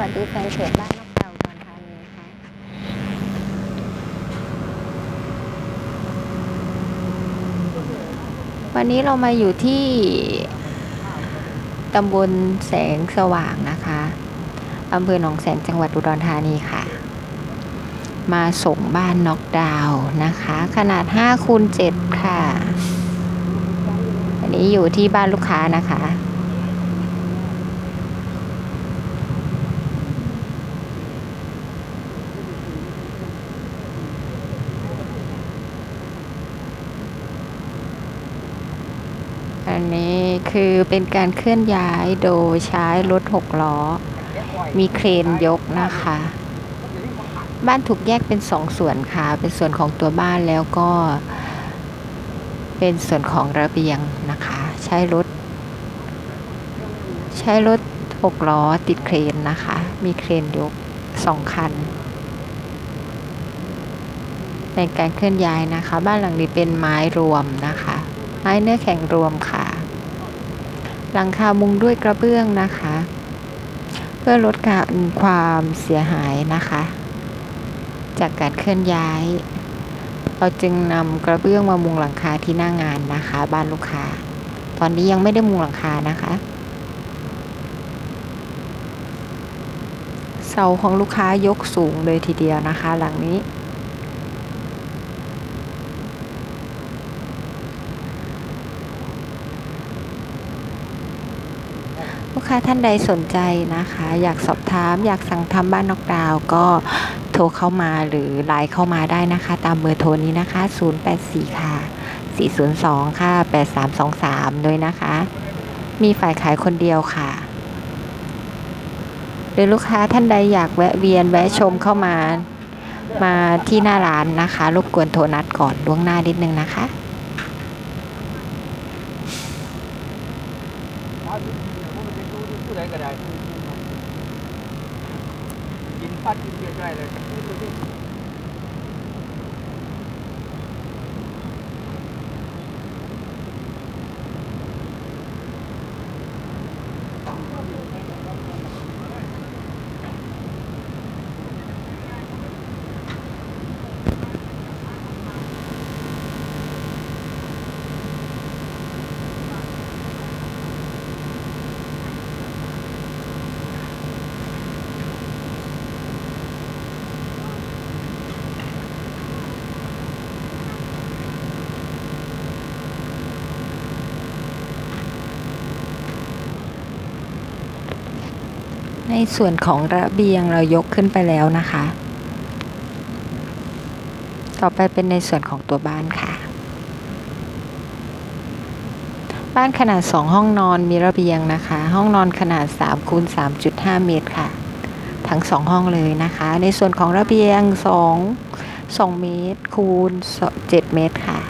วัสดีแฟนเพจบ้านนกดาวอุดรธานีค่ะวันนี้เรามาอยู่ที่ตำบลแสงสว่างนะคะอำเภอหนองแสงจังหวัดอุดรธานีค่ะ มาส่งบ้านน็อกดาวน์นะคะ ขนาด5คูณ7ค่ะ อันนี้อยู่ที่บ้านลูกค้านะคะ อันนี้คือเป็นการเคลื่อนย้ายโดยใช้รถหกล้อ มีเครนยกนะคะ บ้านถูกแยกเป็นสองส่วนค่ะ เป็นส่วนของตัวบ้านแล้วก็ เป็นส่วนของระเบียงนะคะ ใช้รถ ใช้รถหกล้อติดเครนนะคะ มีเครนยกสองคันในการเคลื่อนย้ายนะคะ บ้านหลังนี้เป็นไม้รวมนะคะ ไม้เนื้อแข็งรวมค่ะ หลังคามุงด้วยกระเบื้องนะคะ เพื่อลดการความเสียหายนะคะ จากการเคลื่อนย้าย เราจึงนำกระเบื้องมามุงหลังคาที่หน้างานนะคะ บ้านลูกค้า ตอนนี้ยังไม่ได้มุงหลังคานะคะเสาของลูกค้ายกสูงเลยทีเดียวนะคะ หลังนี้ ลูกค้าท่านใดสนใจนะคะ อยากสอบถาม อยากสั่งทำบ้านนอกดาวก็โทรเข้ามาหรือไลน์เข้ามาได้นะคะ ตามเบอร์โทรนี้นะคะ 084 ค่ะ 402 ค่ะ 8323 ด้วยนะคะ มีฝ่ายขายคนเดียวค่ะหรือลูกค้าท่านใดอยากแวะเวียนแวะชมเข้ามา มาที่หน้าร้านนะคะ รบกวนโทรนัดก่อนล่วงหน้านิดนึงนะคะ ผู้ใดก็ได้กินปัดกินเบียร์ได้เลย ในส่วนของระเบียงเรายกขึ้นไปแล้วนะคะ ต่อไปเป็นในส่วนของตัวบ้านค่ะ บ้านขนาด 2 ห้องนอนมีระเบียงนะคะ ห้องนอนขนาด3คูณ3.5 เมตรค่ะ ทั้ง 2 ห้องเลยนะคะ ในส่วนของระเบียง 2 2 เมตรคูณ 7 เมตรค่ะ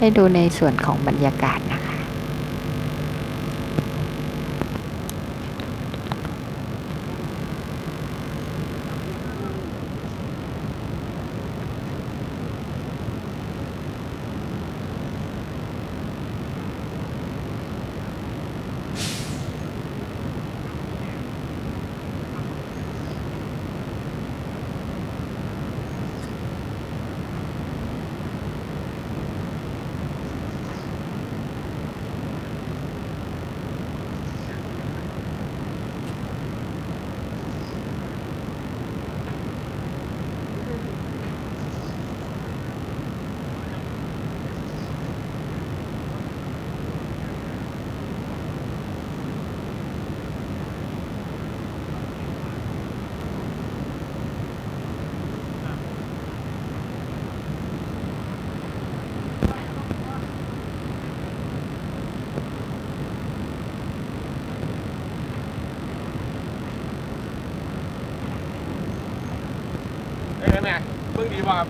ให้ดูในส่วนของบรรยากาศนะคะ เอ้ยแม่เบิ่งดีป่ะครับ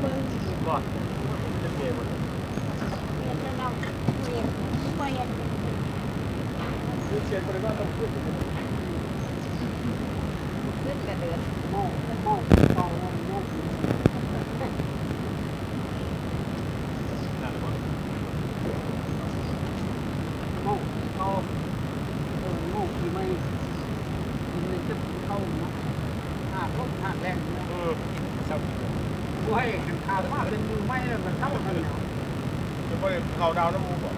เบิ่งบ่จะเกมเจ็ดคนเลยว่าต้องขึ้น ขึ้นกระเดือน โม่โม่ตองโม่โม่ นั่นแหละ โม่เขาเออโม่คือไม่คือไม่จะเข้านะหาพวกหาแรงนะเออครับกูให้กันข่าวว่าเป็นมือไม่แล้วมันเข้ากันเนี่ยเดี๋ยวพอเขาดาวน้ำมูกก่อน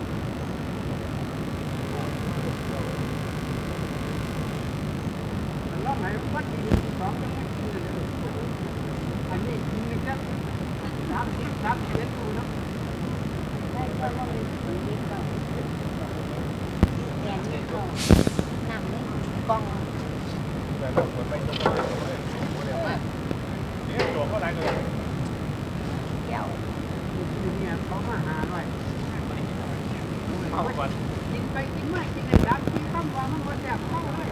มันร้องไหนวัดที่สองยังไม่กินเลยอันนี้กินจะสามสิบสามสิบเอ็ดดูนะได้ก็ต้องมีคนยิ้มก่อนแกนนี่ก็หนังนี่กล้องแต่เราคนไม่ต้องมา เลยเนี่ยวเนี่ยวเนี่ยเขามาหาหน่อยเอาก่อนกินไปกินม่กินได้ดังกินข้ามว่ามันก็แซ่บเข้าเลย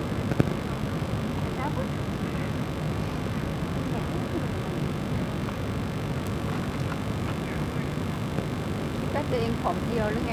ก็ตัวเองผอมเพรียวหรือไง